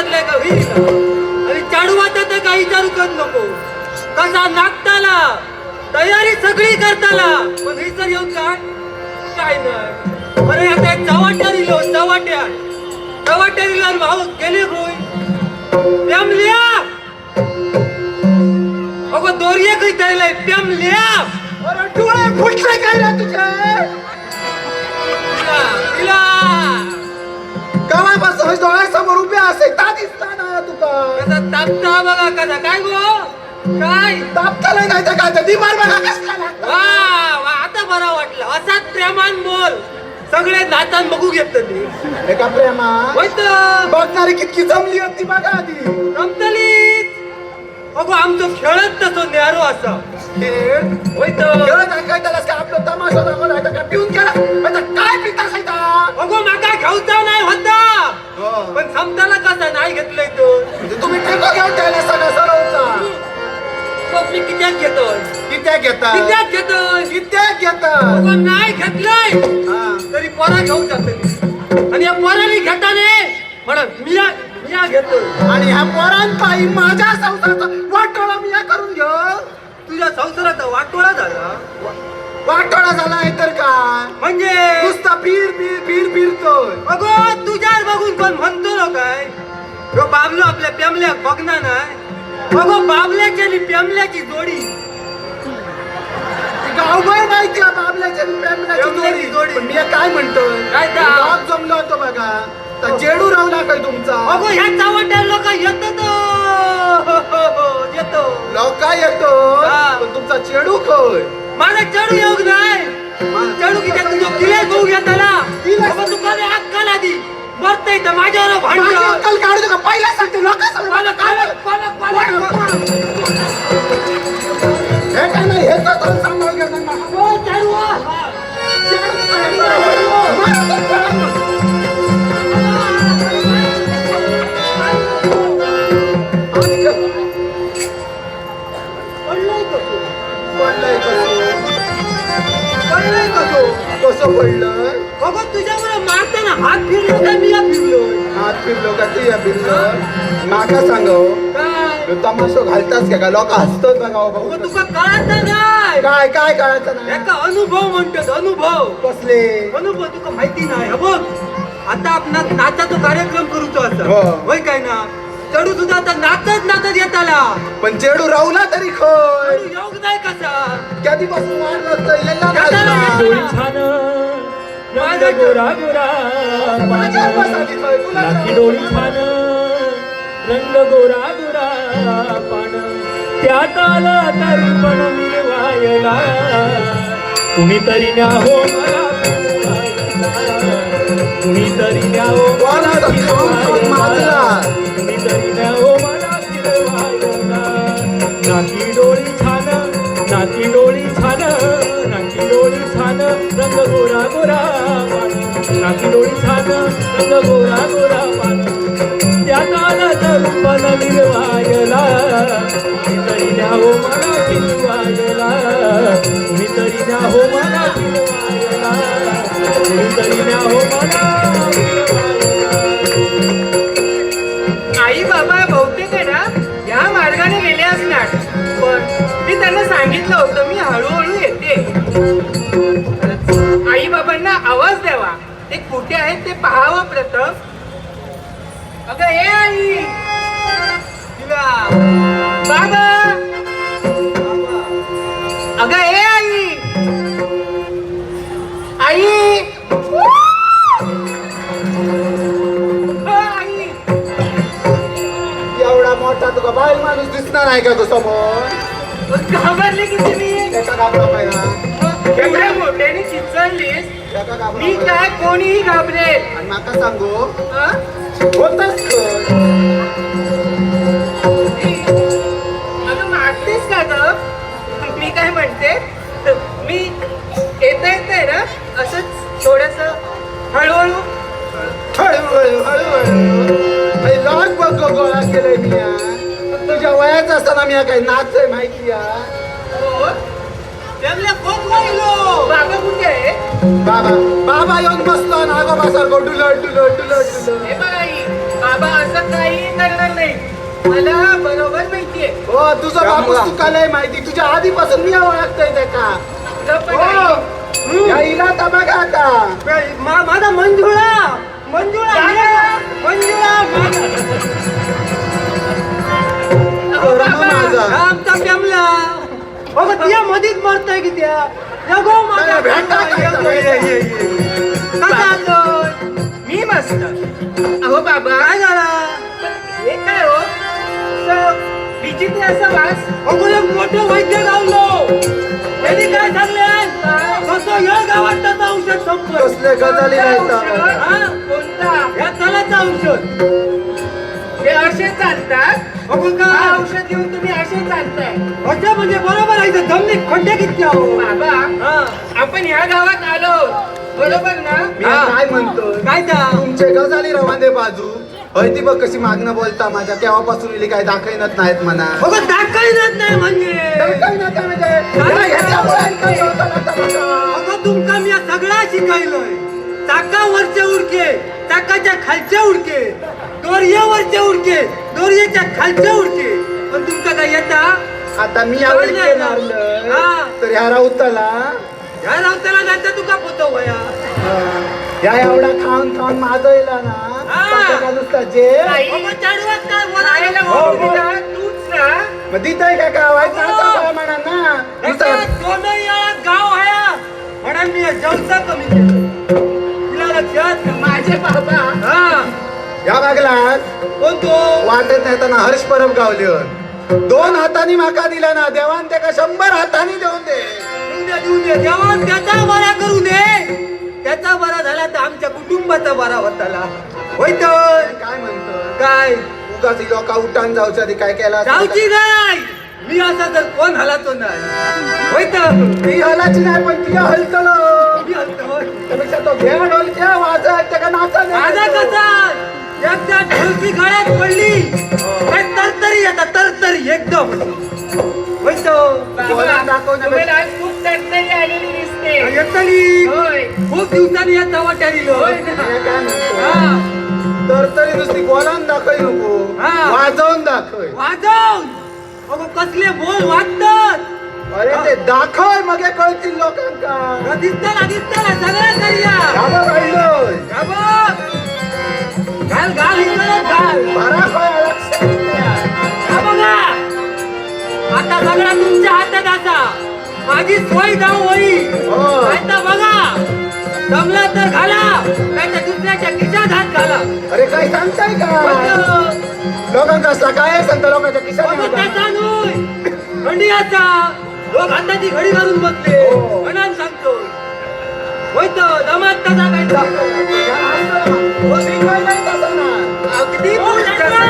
थंयसून चाक का विहिरीला आणि चाडू तर काही विचारू कर नको. कसा नागताला? तयारी सगळी करताला. पण हिसर येऊन काय काय नाही. अरे आता एक चवाट्या दिलो चवाट्या चवाट्या दिला भाऊ गेले होय. प्यामल्या! अगो दोरिये काही तळलंय प्यामल्या! अरे डोळे फुटले काय रे तुझे? गावापासून डोळ्यासमोर उभे असे ता दिसताना तुका. तापता बघा कसा? काय गो? काय? दाबताला नाही तर काय बघा कस काय लागतं. वा वा आता बरा वाटलं. असाच प्रेमान बोल. सगळे नातान बघू घेतलं ते एका प्रेमा होयत बघणारी कितकी जमली होती बघा आधी. रमतलीत अगो आमचो खेळत तसो न्यारो असा. खेळ होयत खेळत आहे काय त्याला? काय आपलं तमाशा दाखवला का? पिऊन केला आता काय पिता खायता अगो माका घेऊचा नाही होता. हो. पण समताला कसा नाही घेतलंय तो. म्हणजे तुम्ही घेऊन सगळं मग मी कित्याक घेतोय? कित्या घेता कित्याक घेतोय? कित्या घेता अगो नाही घेतलंय. तरी पोरा घेऊन जातली आणि या पोराने घेताने म्हणत मिया मिया घेतोय. आणि ह्या पोरांपायी माझ्या संसाराचा वाटोळा मी या करून घेऊ. तुझ्या संसाराचा वाटोळा झाला. वाटोळा झाला आहे तर काय म्हणजे? नुसता फिर फिर फिर फिरतोय अगो तुझ्याच बघून कोण म्हणतो ना काय? ह्यो बाबलो आपल्या प्यामल्याक बघना नाही. अगो बाबल्याची आणि प्यामल्याची जोडी. गावभर माहिती आहे बाबल्याच्या प्रेमनाची जोडी. जोडी. पण मी काय म्हणतोय काय ता? गाव जमलो होतो बघा. तर जेडू रावला काय तुमचा? अगो ह्या चावट्या लोक येतो तो येतो. लोक येतो हा. पण तुमचा चेडू खोय मला चढू येऊ नाही. चढू की तुझो किल्ले बघू घेताला किल्ले- अगो तुका लय अक्कल आधी मरतय तर माझ्यावर माझी भांडण काढू का पहिला सांगते लोक पालक पालक पालक हात फिरलो का मी फिरलो हात फिरलो का? तू या फिरलं. माका सांग. काय? तमाशो घालतास का? काय लोक हसतात बघा हो अगो बघू तुका कळत नाही. काय काय नाही? एका अनुभव म्हणतात अनुभव. कसले? अनुभव तुका माहिती नाही. हा बघ आता आपण नाचाचा कार्यक्रम करूचो असा. हो. होय काय ना? चढू सुद्धा आता नाचत नाचत येताला. पण चेडू राहुला तरी खोय येऊक नाही कसा. कधीपासून तर येणार रंग गोरा गोरा माझ्या नाकी डोळी छान रंग गोरा गोरा पान त्यात आला तरी पण मिरवायला कुणीतरी न्या हो फिरवायला. कुणीतरी न्या हो मला? फिरवायला. कुणीतरी न्या हो मला फिरवायला. डोळी राखी डोळी छान रंग गोरा गोरा पान त्या आलं तर विरवायला मिरवायला कुणीतरी द्या हो मला फिरवायला कुणीतरी द्या हो मला फिरवायला कुणीतरी द्या हो मला आई बाबा बहुतेक आहे ना या मार्गाने गेले असणार. पण मी त्यांना सांगितलं होतं मी हळूहळू येते. ते कुठे आहेत ते पाहावं प्रथम. अगं हे आई! तिला. बाबा! अगं हे आई! आई! एवढा मोठा तुका बाहेर माणूस दिसणार आहे का तो समोर घाबरले की तुम्ही एका घाबरा पाहिला. एवढ्या मोठ्याने घाबरा मी. काय कोणीही घाबरेल. आणि माका सांगू. हं? होतच अगं मारतेस का ग? मी काय म्हणते मी येता येतंय ना असंच थोडस हळूहळू. हळूहळू हळूहळू. लॉक बघ गोळा केलंय मी. तुझ्या वयाचं असताना मी काय नाच आहे माहिती या हो प्यामल्या कोण राहिलो बाबा कुठे आहे बाबा बाबा येऊन बसलो नागोबासारखं डुलट डुलट डुलट डुलट हे बघा आई, बाबा असं काही करणार नाही मला बरोबर माहितीये हो तुझं बापूस चुकालय माहिती तुझ्या आधीपासून मी ओळखतोय त्याचा तुझं पण आई. हो या हिला आता बघा आता मा- माझा मंजुळा मंजुळा? ये. मंजुळा माझा अहो, बरं बाबा, माझा. हा आमचा प्यामला अगं तुझ्या मधीच मरतोय की त्या. जगो? मी मस्त. अहो बाबा. काय झाला? हे काय हो? असं विचित्र असा वास. अगो एक मोठं वैद्य गावलो. त्यांनी काय सांगले? कसं या गावात औषध संपलं. कसले गजाली कोणतं या चालाचं औषध. हे असे चालतात? हा काय औषध घेऊन तुम्ही असे चालताय. अच्छा म्हणजे बरोबर आहे. इथं जमिनीत खड्डे किती आहो बाबा आपण ह्या गावात आलो. बरोबर ना? मी काय म्हणतो? काय त्या तुमचे गजाली रवांदे बाजू. हय ती बघ कशी मागणं बोलता माझ्या. केव्हापासून इली काय दाखवत नाहीत म्हणा. अगं दाखवत नाही म्हणजे. बघा. अगं तुमका मी सगळा शिकायलोय चाकावरचे उडके चाकाच्या खालचे उडके दोर्यावरचे उडके दोर्याच्या खालचे उडके. पण तुमका काय येता? आता मी नाही. मारलं हा. तर ह्या राऊताला. या रावताला जायचं तुका पोतो वया. या एवढा खाऊन खाऊन माझं ना. हा. नुसता जे अगं बोलायला हो, हो. ना, तूच ना. मग का व्हायचं हो. आता काय म्हणा ना? नुसतं दोनही याळात गाव आहे. म्हणून मी जेवता कमी केलं. लक्षात माझे बाबा. हा. या बागलात कोण तो वाटत येताना हर्ष परब गावले दोन हातानी माका दिला ना देवान त्याका शंभर हातानी देऊन दे. देऊ दे देऊ दे. देवा त्याचा बरा करू दे. त्याचा बरा झाला तर आमच्या कुटुंबाचा बरा होताला. होय तर? काय म्हणतो? काय? उगाच लोका उठान जाऊच्या आधी काय केला जाऊची नाही मी असा तर कोण हलातो नाही. होय तर? ती हलाची नाही पण तुझ्या हलतलो. मी हलतो एकदा ढोलकी गळ्यात पडली काय तरतरी येतात तरतरी एकदम. तर खूप तरतरी आलेली दिसते. येतली होय. खूप दिवसांनी या चवाट्यारीलो होय ना. काय म्हणतो हा. तर तरी नुसती बोलावून दाखव नको. वाजवून दाखव. वाजव अगो कसले बोल वाजतात अरे ते दाखव मग कळतील लोकांका दिसताना दिसताना सगळं करूया. गावा राहिलोय या बघ. हा आता सगळा तुमच्या हातात असा. माझी सोय जाऊ होई. हो. आता बघा. जमला तर घाला. नाही तर दुसऱ्याच्या खिशात हात घाला. अरे काय सांगताय का. लोकांका सकाळी सांगता लोकांच्या खिशात नोय. थंडी आता लोक हाताची घडी घालून बसले. हो. म्हणून सांगतो होय तर जमात तसा काय हो, शिकवायला नाही तसं ना. अगदी हो, तूच चढवा.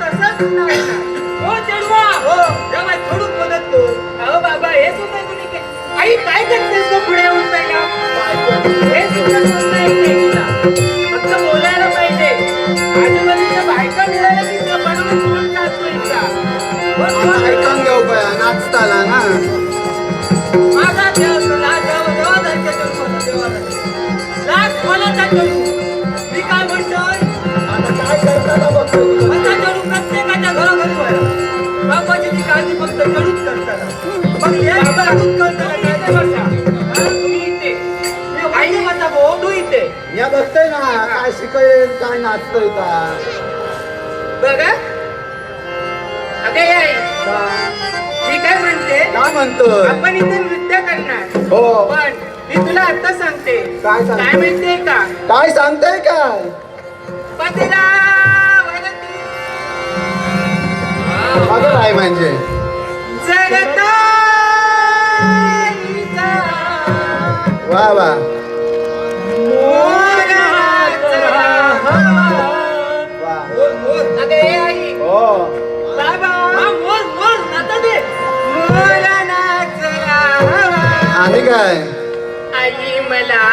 तसंच तसंच नाही ना. हो चढवा हो जेव्हा सोडून मदत कर अहो बाबा हे सुद्धा तुम्ही के- आई काय करतेस तू पुढे येऊन पहिला हे सुद्धा बोलता येत नाही तुला फक्त बोलायला पाहिजे आजूबाजूच्या बायका मिळाल्या की त्या बरोबर फोन काढतो इथला. बघतोय ना काय शिकवेल काय नाचतोय का बघा. अगे आई मी काय म्हणते? काय म्हणतोय? आपण इथे नृत्य करणार. हो. पण तुला आता सांगते. काय सांगते? काय म्हणते का? काय सांगताय काय? पतिला काय म्हणजे. जगताईचा वा वा. मोराचा आई. हो. बाबा. दे. आणि काय? आई मला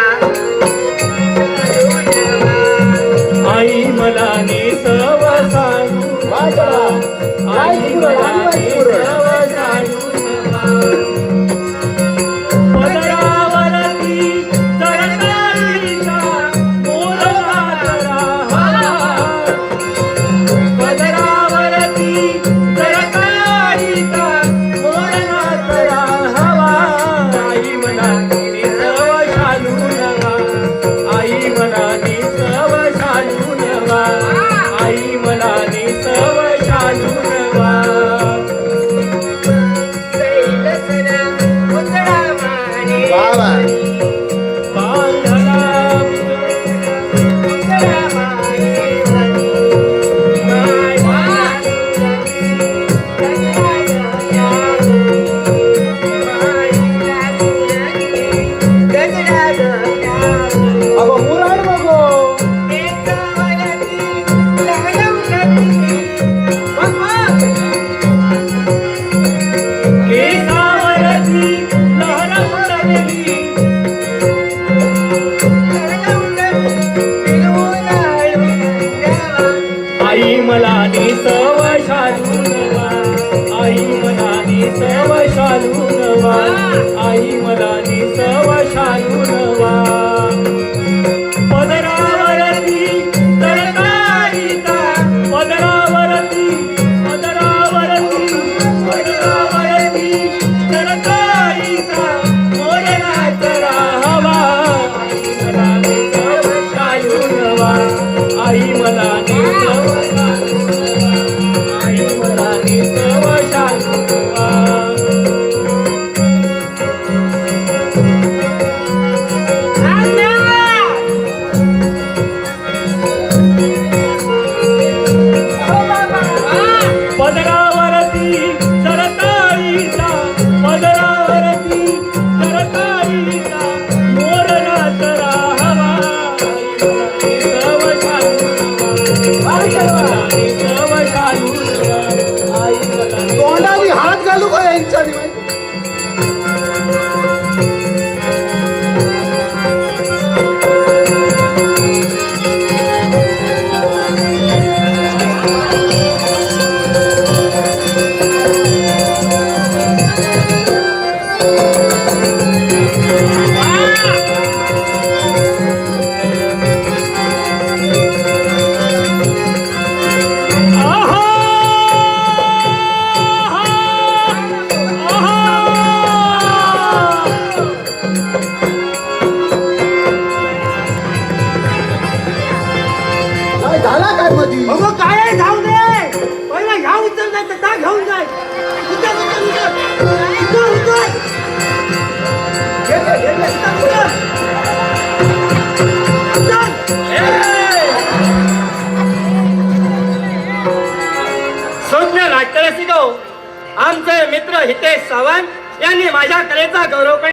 आई मला नेसव सांगू आई मला? नेसव शालू आई मला नेसव शालू नवा. आई मला नेसव शालू नवा. आई मला नेसव शालू काय झाला काय मधी? अगो काय आहे, जाऊ दे. पहिला ह्या उचल नाही तर त्या घेऊन जाय. उचल उचल उचल. उचल उचल. उचल, आमचे मित्र हितेश सावंत यांनी माझ्या कलेचा गौरव